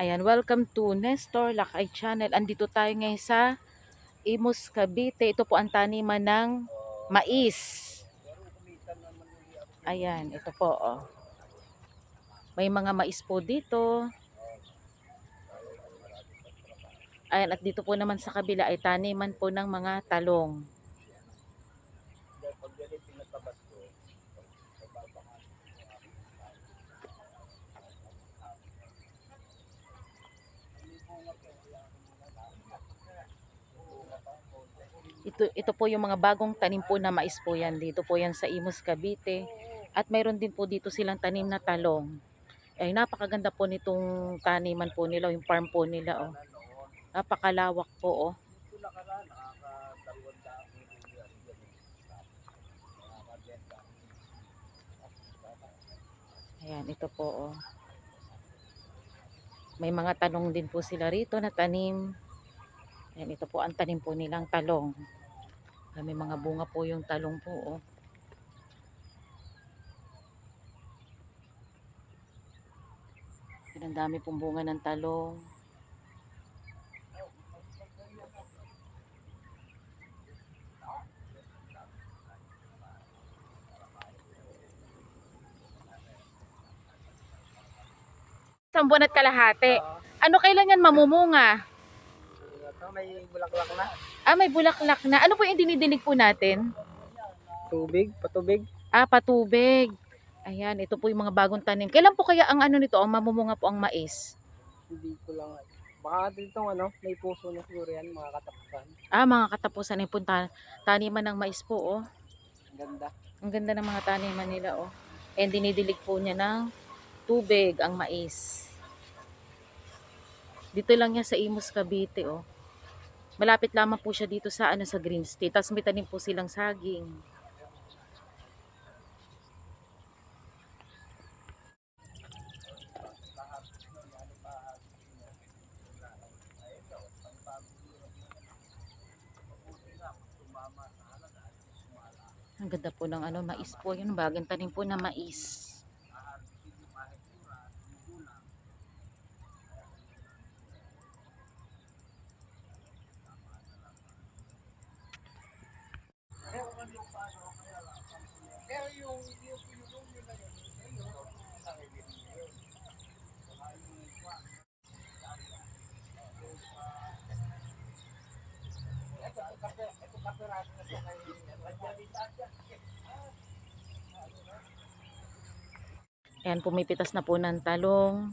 Ayan, welcome to Nestor Lakay Channel. Andito tayo ngayon sa Imus, Cavite. Ito po ang taniman ng mais. Ayan, ito po. Oh. May mga mais po dito. Ayan, at dito po naman sa kabila ay taniman po ng mga talong. Ito, ito po yung mga bagong tanim po na mais po yan. Dito po yan sa Imus, Cavite. At mayroon din po dito silang tanim na talong. Ay napakaganda po nitong taniman po nila, yung farm po nila. Oh. Napakalawak po. Oh. Ayan, ito po. Oh. May mga tanong din po sila rito na tanim. Ayan, ito po ang tanim po nilang talong. Ah, May mga bunga po yung talong po. Oh. Ang dami pong bunga ng talong. Isang buwan at kalahati. Ano kailan yan mamumunga? Ito, may bulaklak na. Ah, may bulaklak na. Ano po yung dinidinig po natin? Tubig, patubig. Ah, patubig. Ayan, ito po yung mga bagong tanim. Kailan po kaya ang ano nito, ang mamumunga po ang mais? Hindi ko lang. Baka dito ano, may puso na siguro yan, mga katapusan. Ah, mga katapusan yung punta, taniman ng mais po, oh. Ang ganda. Ang ganda ng mga taniman nila, oh. And dinidilig po niya ng tubig ang mais. Dito lang yan sa Imus, Cavite, oh. Malapit lamang po siya dito sa ano sa Green State. Tapos may tanim po silang saging. Ang ganda po ng ano, mais po. Yun, bagong tanim po na mais. Ayan, pumipitas na po ng talong.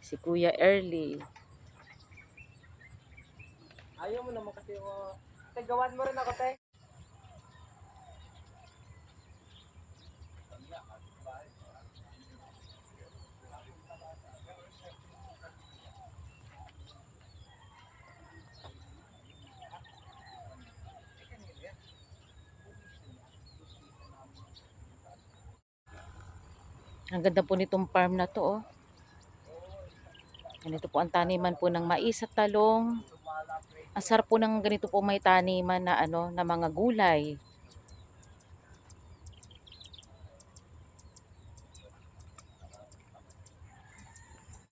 Si Kuya Early. Ayaw mo naman kasi yung... Te, gawan mo rin ako, te. Ang ganda po nitong farm na to, oh. Yan, ito po ang taniman po ng mais at talong. Ang sarap po ng ganito po may taniman na ano, na mga gulay.